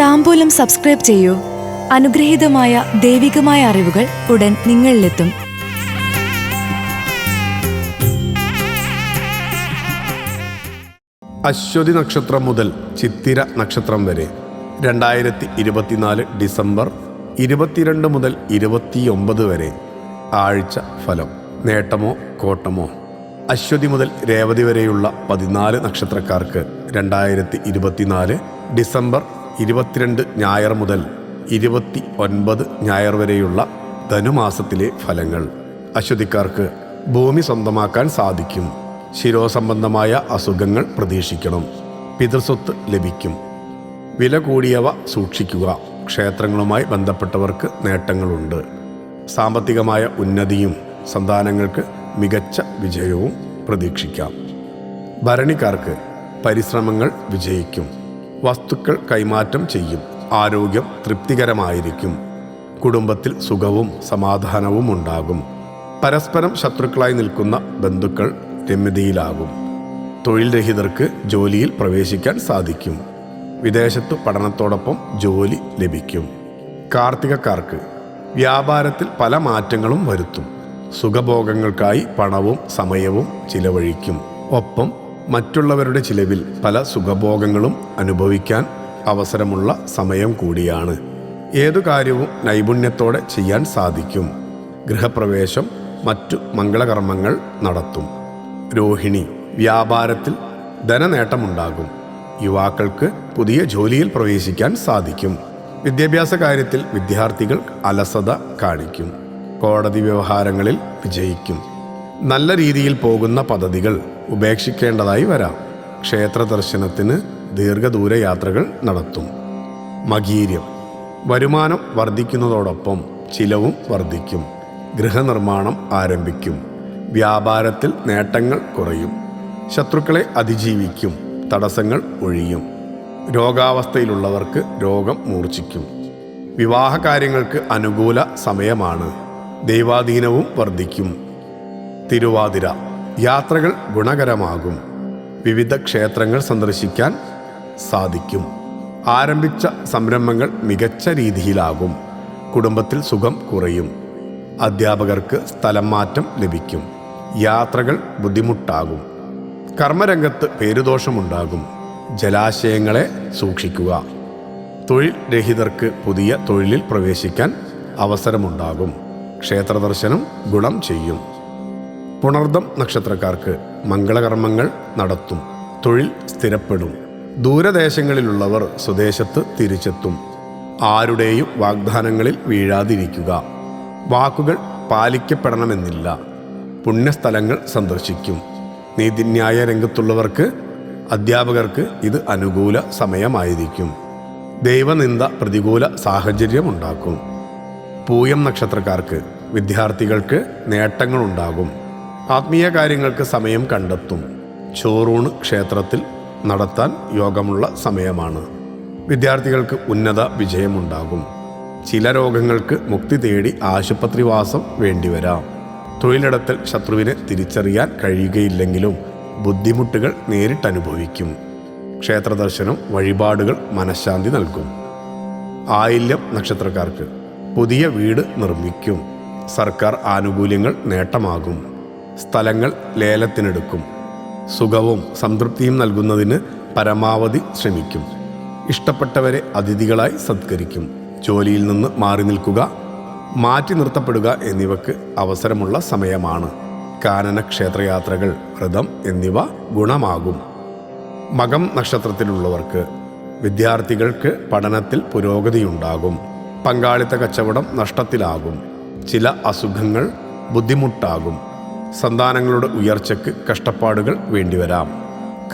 താമ്പൂലം subscribe ചെയ്യൂ. അനുഗ്രഹീതമായ ദൈവികമായ അറിവുകൾ ഉടൻ നിങ്ങളിലെത്തും. അശ്വതി നക്ഷത്രം മുതൽ ചിത്തിര നക്ഷത്രം വരെ. രണ്ടായിരത്തി ഇരുപത്തിനാല് ഡിസംബർ ഇരുപത്തിരണ്ട് മുതൽ ഇരുപത്തിയൊമ്പത് വരെ. ആഴ്ച ഫലം നേട്ടമോ കോട്ടമോ. അശ്വതി മുതൽ രേവതി വരെയുള്ള പതിനാല് നക്ഷത്രക്കാർക്ക് രണ്ടായിരത്തി ഇരുപത്തിനാല് ഡിസംബർ ഇരുപത്തിരണ്ട് ഞായർ മുതൽ ഇരുപത്തി ഒൻപത് ഞായർ വരെയുള്ള ധനുമാസത്തിലെ ഫലങ്ങൾ അശ്വതിക്കാർക്ക് ഭൂമി സ്വന്തമാക്കാൻ സാധിക്കും. ശിരോസംബന്ധമായ അസുഖങ്ങൾ പ്രതീക്ഷിക്കണം. പിതൃസ്വത്ത് ലഭിക്കും. വില കൂടിയവ സൂക്ഷിക്കുക. ക്ഷേത്രങ്ങളുമായി ബന്ധപ്പെട്ടവർക്ക് നേട്ടങ്ങളുണ്ട്. സാമ്പത്തികമായ ഉന്നതിയും സന്താനങ്ങൾക്ക് മികച്ച വിജയവും പ്രതീക്ഷിക്കാം. ഭരണിക്കാർക്ക് പരിശ്രമങ്ങൾ വിജയിക്കും. വസ്തുക്കൾ കൈമാറ്റം ചെയ്യും. ആരോഗ്യം തൃപ്തികരമായിരിക്കും. കുടുംബത്തിൽ സുഖവും സമാധാനവും ഉണ്ടാകും. പരസ്പരം ശത്രുക്കളായി നിൽക്കുന്ന ബന്ധുക്കൾ രമ്യതയിലാകും. തൊഴിൽ രഹിതർക്ക് ജോലിയിൽ പ്രവേശിക്കാൻ സാധിക്കും. വിദേശത്ത് പഠനത്തോടൊപ്പം ജോലി ലഭിക്കും. കാർത്തികക്കാർക്ക് വ്യാപാരത്തിൽ പല മാറ്റങ്ങളും വരുത്തും. സുഖഭോഗങ്ങൾക്കായി പണവും സമയവും ചിലവഴിക്കും. ഒപ്പം മറ്റുള്ളവരുടെ ചിലവിൽ പല സുഖഭോഗങ്ങളും അനുഭവിക്കാൻ അവസരമുള്ള സമയം കൂടിയാണ്. ഏതു കാര്യവും നൈപുണ്യത്തോടെ ചെയ്യാൻ സാധിക്കും. ഗൃഹപ്രവേശം മറ്റു മംഗളകർമ്മങ്ങൾ നടത്തും. രോഹിണി വ്യാപാരത്തിൽ ധനനേട്ടമുണ്ടാകും. യുവാക്കൾക്ക് പുതിയ ജോലിയിൽ പ്രവേശിക്കാൻ സാധിക്കും. വിദ്യാഭ്യാസ കാര്യത്തിൽ വിദ്യാർത്ഥികൾ അലസത കാണിക്കും. കോടതി വ്യവഹാരങ്ങളിൽ വിജയിക്കും. നല്ല രീതിയിൽ പോകുന്ന പദ്ധതികൾ ഉപേക്ഷിക്കേണ്ടതായി വരാം. ക്ഷേത്ര ദർശനത്തിന് ദീർഘദൂര യാത്രകൾ നടത്തും. മകീര്യം. വരുമാനം വർദ്ധിക്കുന്നതോടൊപ്പം ചിലവും വർദ്ധിക്കും. ഗൃഹനിർമ്മാണം ആരംഭിക്കും. വ്യാപാരത്തിൽ നേട്ടങ്ങൾ കുറയും. ശത്രുക്കളെ അതിജീവിക്കും. തടസ്സങ്ങൾ ഒഴിയും. രോഗാവസ്ഥയിലുള്ളവർക്ക് രോഗം മൂർച്ഛിക്കും. വിവാഹ കാര്യങ്ങൾക്ക് അനുകൂല സമയമാണ്. ദൈവാധീനവും വർദ്ധിക്കും. തിരുവാതിര. യാത്രകൾ ഗുണകരമാകും. വിവിധ ക്ഷേത്രങ്ങൾ സന്ദർശിക്കാൻ സാധിക്കും. ആരംഭിച്ച സംരംഭങ്ങൾ മികച്ച രീതിയിലാകും. കുടുംബത്തിൽ സുഖം കുറയും. അധ്യാപകർക്ക് സ്ഥലം മാറ്റം ലഭിക്കും. യാത്രകൾ ബുദ്ധിമുട്ടാകും. കർമ്മരംഗത്ത് പേരുദോഷമുണ്ടാകും. ജലാശയങ്ങളെ സൂക്ഷിക്കുക. തൊഴിൽ രഹിതർക്ക് പുതിയ തൊഴിലിൽ പ്രവേശിക്കാൻ അവസരമുണ്ടാകും. ക്ഷേത്രദർശനം ഗുണം ചെയ്യും. പുണർദം നക്ഷത്രക്കാർക്ക് മംഗളകർമ്മങ്ങൾ നടത്തും തൊഴിൽ സ്ഥിരപ്പെടും. ദൂരദേശങ്ങളിലുള്ളവർ സ്വദേശത്ത് തിരിച്ചെത്തും. ആരുടെയും വാഗ്ദാനങ്ങളിൽ വീഴാതിരിക്കുക. വാക്കുകൾ പാലിക്കപ്പെടണമെന്നില്ല. പുണ്യസ്ഥലങ്ങൾ സന്ദർശിക്കും. നീതിന്യായ രംഗത്തുള്ളവർക്ക് അധ്യാപകർക്ക് ഇത് അനുകൂല സമയമായിരിക്കും. ദൈവനിന്ദ പ്രതികൂല സാഹചര്യമുണ്ടാക്കും. പൂയം നക്ഷത്രക്കാർക്ക് വിദ്യാർത്ഥികൾക്ക് നേട്ടങ്ങളുണ്ടാകും. ആത്മീയ കാര്യങ്ങൾക്ക് സമയം കണ്ടെത്തും. ചോറൂണ് ക്ഷേത്രത്തിൽ നടത്താൻ യോഗമുള്ള സമയമാണ്. വിദ്യാർത്ഥികൾക്ക് ഉന്നത വിജയമുണ്ടാകും. ചില രോഗങ്ങൾക്ക് മുക്തി തേടി ആശുപത്രിവാസം വേണ്ടിവരാം തൊഴിലിടത്തിൽ ശത്രുവിനെ തിരിച്ചറിയാൻ കഴിയുകയില്ലെങ്കിലും ബുദ്ധിമുട്ടുകൾ നേരിട്ടനുഭവിക്കും. ക്ഷേത്രദർശനം വഴിപാടുകൾ മനഃശാന്തി നൽകും. ആയില്യം നക്ഷത്രക്കാർക്ക് പുതിയ വീട് നിർമ്മിക്കും. സർക്കാർ ആനുകൂല്യങ്ങൾ നേട്ടമാകും. സ്ഥലങ്ങൾ ലേലത്തിനെടുക്കും. സുഖവും സംതൃപ്തിയും നൽകുന്നതിന് പരമാവധി ശ്രമിക്കും. ഇഷ്ടപ്പെട്ടവരെ അതിഥികളായി സത്കരിക്കും. ജോലിയിൽ നിന്ന് മാറി നിൽക്കുക മാറ്റി നിർത്തപ്പെടുക എന്നിവയ്ക്ക് അവസരമുള്ള സമയമാണ്. കാനന ക്ഷേത്രയാത്രകൾ വ്രതം എന്നിവ ഗുണമാകും. മകം നക്ഷത്രത്തിലുള്ളവർക്ക് വിദ്യാർത്ഥികൾക്ക് പഠനത്തിൽ പുരോഗതിയുണ്ടാകും. പങ്കാളിത്ത കച്ചവടം നഷ്ടത്തിലാകും. ചില അസുഖങ്ങൾ ബുദ്ധിമുട്ടാകും. സന്താനങ്ങളുടെ ഉയർച്ചയ്ക്ക് കഷ്ടപ്പാടുകൾ വേണ്ടിവരാം.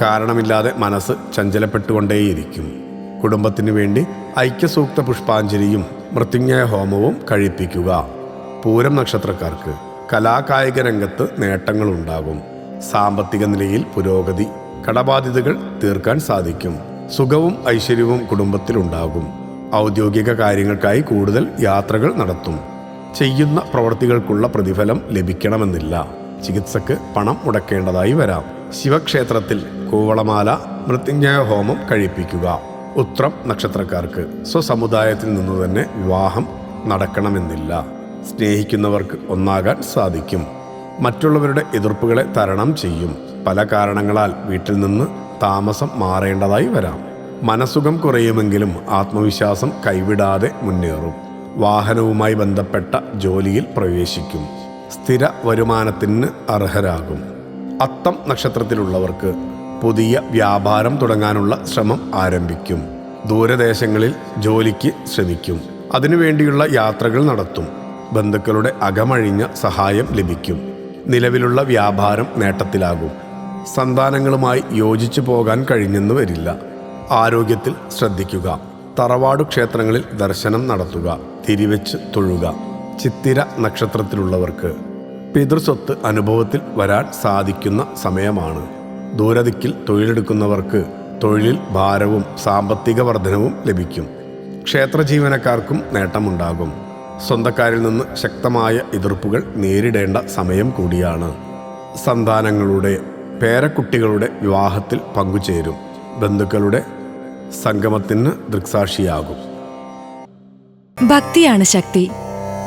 കാരണമില്ലാതെ മനസ്സ് ചഞ്ചലപ്പെട്ടുകൊണ്ടേയിരിക്കും. കുടുംബത്തിന് വേണ്ടി ഐക്യസൂക്ത പുഷ്പാഞ്ജലിയും മൃത്യുഞ്ജയ ഹോമവും കഴിപ്പിക്കുക. പൂരം നക്ഷത്രക്കാർക്ക് കലാകായിക രംഗത്ത് നേട്ടങ്ങളുണ്ടാകും. സാമ്പത്തിക നിലയിൽ പുരോഗതി കടബാധ്യതകൾ തീർക്കാൻ സാധിക്കും. സുഖവും ഐശ്വര്യവും കുടുംബത്തിലുണ്ടാകും. ഔദ്യോഗിക കാര്യങ്ങൾക്കായി കൂടുതൽ യാത്രകൾ നടത്തും. ചെയ്യുന്ന പ്രവർത്തികൾക്കുള്ള പ്രതിഫലം ലഭിക്കണമെന്നില്ല. ചികിത്സക്ക് പണം മുടക്കേണ്ടതായി വരാം. ശിവക്ഷേത്രത്തിൽ കൂവളമാല മൃത്യുഞ്ജയ ഹോമം കഴിപ്പിക്കുക. ഉത്രം നക്ഷത്രക്കാർക്ക് സ്വസമുദായത്തിൽ നിന്ന് തന്നെ വിവാഹം നടക്കണമെന്നില്ല. സ്നേഹിക്കുന്നവർക്ക് ഒന്നാകാൻ സാധിക്കും. മറ്റുള്ളവരുടെ എതിർപ്പുകളെ തരണം ചെയ്യും. പല കാരണങ്ങളാൽ വീട്ടിൽ നിന്ന് താമസം മാറേണ്ടതായി വരാം. മനസുഖം കുറയുമെങ്കിലും ആത്മവിശ്വാസം കൈവിടാതെ മുന്നേറും. വാഹനവുമായി ബന്ധപ്പെട്ട ജോലിയിൽ പ്രവേശിക്കും. സ്ഥിര വരുമാനത്തിന് അർഹരാകും. അത്തം നക്ഷത്രത്തിലുള്ളവർക്ക് പുതിയ വ്യാപാരം തുടങ്ങാനുള്ള ശ്രമം ആരംഭിക്കും. ദൂരദേശങ്ങളിൽ ജോലിക്ക് ശ്രമിക്കും. അതിനുവേണ്ടിയുള്ള യാത്രകൾ നടത്തും. ബന്ധുക്കളുടെ അകമഴിഞ്ഞ സഹായം ലഭിക്കും. നിലവിലുള്ള വ്യാപാരം നേട്ടത്തിലാകും. സന്താനങ്ങളുമായി യോജിച്ചു പോകാൻ കഴിഞ്ഞെന്ന് വരില്ല. ആരോഗ്യത്തിൽ ശ്രദ്ധിക്കുക. തറവാടു ക്ഷേത്രങ്ങളിൽ ദർശനം നടത്തുക. തിരിവെച്ച് തൊഴുക. ചിത്തിര നക്ഷത്രത്തിലുള്ളവർക്ക് പിതൃസ്വത്ത് അനുഭവത്തിൽ വരാൻ സാധിക്കുന്ന സമയമാണ്. ദൂരദിക്കിൽ തൊഴിലെടുക്കുന്നവർക്ക് തൊഴിലിൽ ഭാരവും സാമ്പത്തിക വർധനവും ലഭിക്കും. ക്ഷേത്ര ജീവനക്കാർക്കും നേട്ടമുണ്ടാകും. സ്വന്തക്കാരിൽ നിന്ന് ശക്തമായ എതിർപ്പുകൾ നേരിടേണ്ട സമയം കൂടിയാണ്. സന്താനങ്ങളുടെ പേരക്കുട്ടികളുടെ വിവാഹത്തിൽ പങ്കുചേരും. ബന്ധുക്കളുടെ സംഗമത്തിന് ദൃക്സാക്ഷിയാകും. ഭക്തിയാണ് ശക്തി.